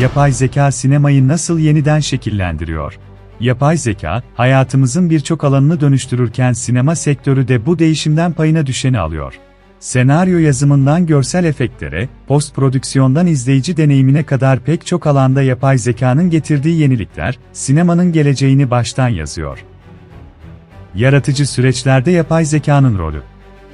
Yapay zeka sinemayı nasıl yeniden şekillendiriyor? Yapay zeka, hayatımızın birçok alanını dönüştürürken sinema sektörü de bu değişimden payına düşeni alıyor. Senaryo yazımından görsel efektlere, post prodüksiyondan izleyici deneyimine kadar pek çok alanda yapay zekanın getirdiği yenilikler, sinemanın geleceğini baştan yazıyor. Yaratıcı süreçlerde yapay zekanın rolü.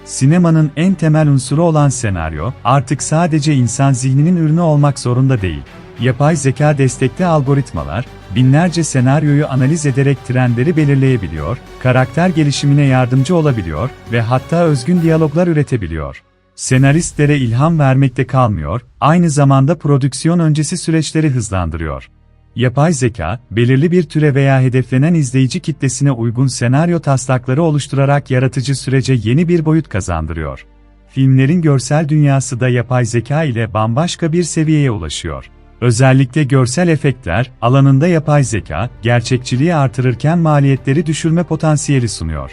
Sinemanın en temel unsuru olan senaryo, artık sadece insan zihninin ürünü olmak zorunda değil. Yapay zeka destekli algoritmalar, binlerce senaryoyu analiz ederek trendleri belirleyebiliyor, karakter gelişimine yardımcı olabiliyor ve hatta özgün diyaloglar üretebiliyor. Senaristlere ilham vermekte kalmıyor, aynı zamanda prodüksiyon öncesi süreçleri hızlandırıyor. Yapay zeka, belirli bir türe veya hedeflenen izleyici kitlesine uygun senaryo taslakları oluşturarak yaratıcı sürece yeni bir boyut kazandırıyor. Filmlerin görsel dünyası da yapay zeka ile bambaşka bir seviyeye ulaşıyor. Özellikle görsel efektler alanında yapay zeka, gerçekçiliği artırırken maliyetleri düşürme potansiyeli sunuyor.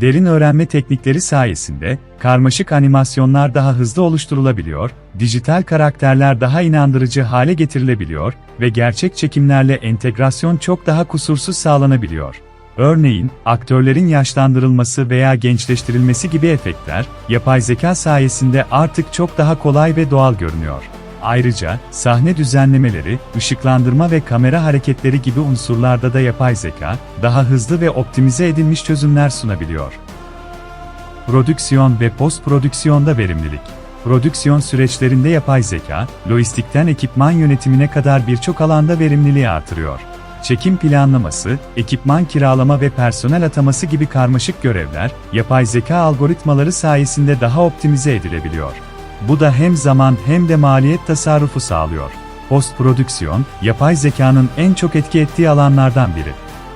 Derin öğrenme teknikleri sayesinde, karmaşık animasyonlar daha hızlı oluşturulabiliyor, dijital karakterler daha inandırıcı hale getirilebiliyor ve gerçek çekimlerle entegrasyon çok daha kusursuz sağlanabiliyor. Örneğin, aktörlerin yaşlandırılması veya gençleştirilmesi gibi efektler, yapay zeka sayesinde artık çok daha kolay ve doğal görünüyor. Ayrıca, sahne düzenlemeleri, ışıklandırma ve kamera hareketleri gibi unsurlarda da yapay zeka, daha hızlı ve optimize edilmiş çözümler sunabiliyor. Prodüksiyon ve post-prodüksiyonda verimlilik. Prodüksiyon süreçlerinde yapay zeka, lojistikten ekipman yönetimine kadar birçok alanda verimliliği artırıyor. Çekim planlaması, ekipman kiralama ve personel ataması gibi karmaşık görevler, yapay zeka algoritmaları sayesinde daha optimize edilebiliyor. Bu da hem zaman hem de maliyet tasarrufu sağlıyor. Post prodüksiyon, yapay zekanın en çok etki ettiği alanlardan biri.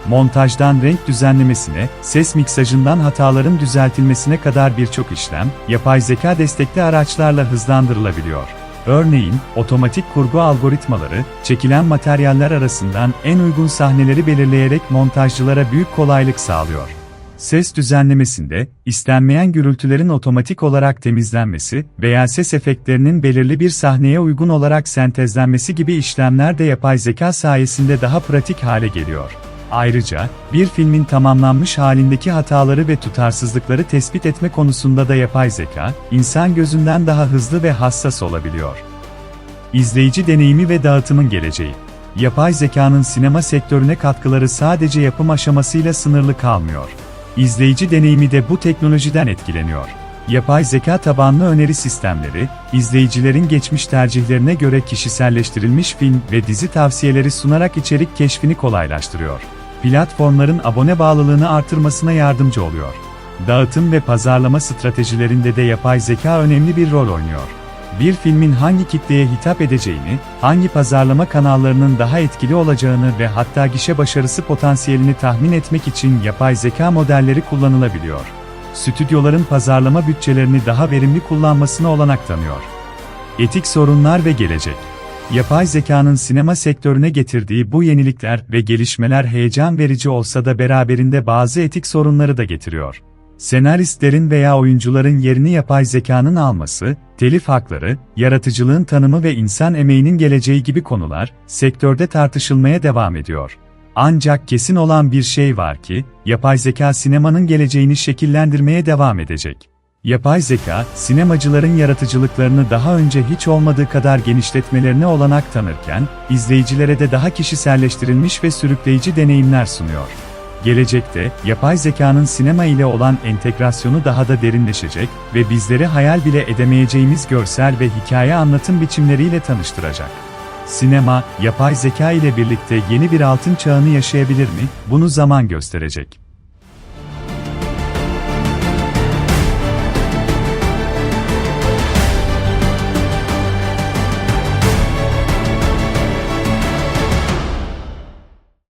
Montajdan renk düzenlemesine, ses miksajından hataların düzeltilmesine kadar birçok işlem, yapay zeka destekli araçlarla hızlandırılabiliyor. Örneğin, otomatik kurgu algoritmaları, çekilen materyaller arasından en uygun sahneleri belirleyerek montajcılara büyük kolaylık sağlıyor. Ses düzenlemesinde, istenmeyen gürültülerin otomatik olarak temizlenmesi veya ses efektlerinin belirli bir sahneye uygun olarak sentezlenmesi gibi işlemler de yapay zeka sayesinde daha pratik hale geliyor. Ayrıca, bir filmin tamamlanmış halindeki hataları ve tutarsızlıkları tespit etme konusunda da yapay zeka, insan gözünden daha hızlı ve hassas olabiliyor. İzleyici deneyimi ve dağıtımın geleceği. Yapay zekanın sinema sektörüne katkıları sadece yapım aşamasıyla sınırlı kalmıyor. İzleyici deneyimi de bu teknolojiden etkileniyor. Yapay zeka tabanlı öneri sistemleri, izleyicilerin geçmiş tercihlerine göre kişiselleştirilmiş film ve dizi tavsiyeleri sunarak içerik keşfini kolaylaştırıyor. Platformların abone bağlılığını artırmasına yardımcı oluyor. Dağıtım ve pazarlama stratejilerinde de yapay zeka önemli bir rol oynuyor. Bir filmin hangi kitleye hitap edeceğini, hangi pazarlama kanallarının daha etkili olacağını ve hatta gişe başarısı potansiyelini tahmin etmek için yapay zeka modelleri kullanılabiliyor. Stüdyoların pazarlama bütçelerini daha verimli kullanmasına olanak tanıyor. Etik sorunlar ve gelecek. Yapay zekanın sinema sektörüne getirdiği bu yenilikler ve gelişmeler heyecan verici olsa da beraberinde bazı etik sorunları da getiriyor. Senaristlerin veya oyuncuların yerini yapay zekanın alması, telif hakları, yaratıcılığın tanımı ve insan emeğinin geleceği gibi konular sektörde tartışılmaya devam ediyor. Ancak kesin olan bir şey var ki, yapay zeka sinemanın geleceğini şekillendirmeye devam edecek. Yapay zeka, sinemacıların yaratıcılıklarını daha önce hiç olmadığı kadar genişletmelerine olanak tanırken, izleyicilere de daha kişiselleştirilmiş ve sürükleyici deneyimler sunuyor. Gelecekte, yapay zekanın sinema ile olan entegrasyonu daha da derinleşecek ve bizleri hayal bile edemeyeceğimiz görsel ve hikaye anlatım biçimleriyle tanıştıracak. Sinema, yapay zeka ile birlikte yeni bir altın çağını yaşayabilir mi? Bunu zaman gösterecek.